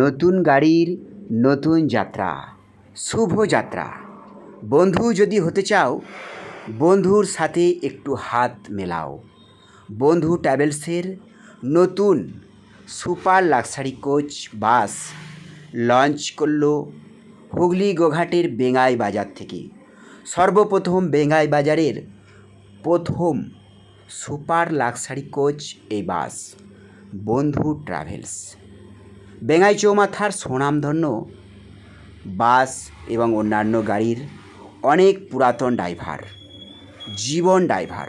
নতুন গাড়ির নতুন যাত্রা, শুভ যাত্রা। বন্ধু যদি হতে চাও, বন্ধুর সাথে একটু হাত মেলাও। বন্ধু ট্রাভেলসের নতুন super luxury coach bus launch করল হুগলি গোঘাটের বেঙ্গাই বাজার থেকে। সর্বপ্রথম বেঙ্গাই বাজারের প্রথম সুপার লাক্সারি কোচ এই বাস, বন্ধু ট্রাভেলস। বেঙ্গাই চৌমাথার সুনামধন্য বাস এবং অন্যান্য গাড়ির অনেক পুরাতন ড্রাইভার, জীবন ড্রাইভার,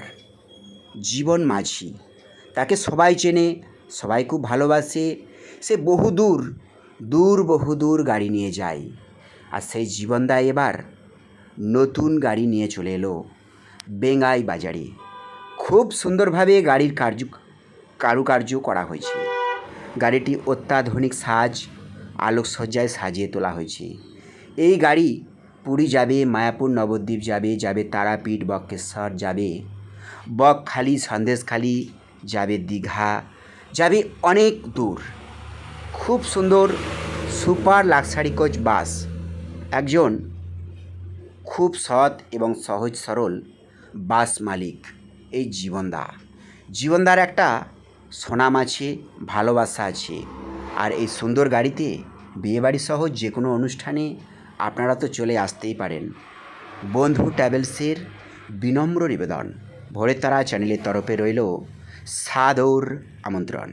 জীবন মাঝি। তাকে সবাই চেনে, সবাই খুব ভালোবাসে। সে বহুদূর, দূর বহুদূর গাড়ি নিয়ে যায়। আর সেই জীবনদা এবার নতুন গাড়ি নিয়ে চলে এলো বেঙ্গাই বাজারে। খুব সুন্দরভাবে গাড়ির কার্য, কারুকার্য করা হয়েছে। গাড়িটি অত্যাধুনিক সাজ, আলোকসজ্জায় সাজিয়ে তোলা হয়েছে। এই গাড়ি পুরী যাবে, মায়াপুর নবদ্বীপ যাবে যাবে তারাপীঠ, বক্রেশ্বর যাবে, বকখালি, সন্দেশখালি, যাবে দীঘা, যাবে অনেক দূর। খুব সুন্দর, সুপার লাক্সারি কোচ বাস। একজন খুব সৎ এবং সহজ সরল বাস মালিক, এই জীবনদা। জীবনদার একটা সুনাম আছে ভালোবাসা আছে আর এই সুন্দর গাড়িতে বিয়েবাড়ি সহ যে কোনো অনুষ্ঠানে আপনারা তো চলে আসতেই পারেন। বন্ধু ট্রাভেলসের বিনম্র নিবেদন। ভোরের তারা চ্যানেলের তরফে রইল সাদৌর আমন্ত্রণ।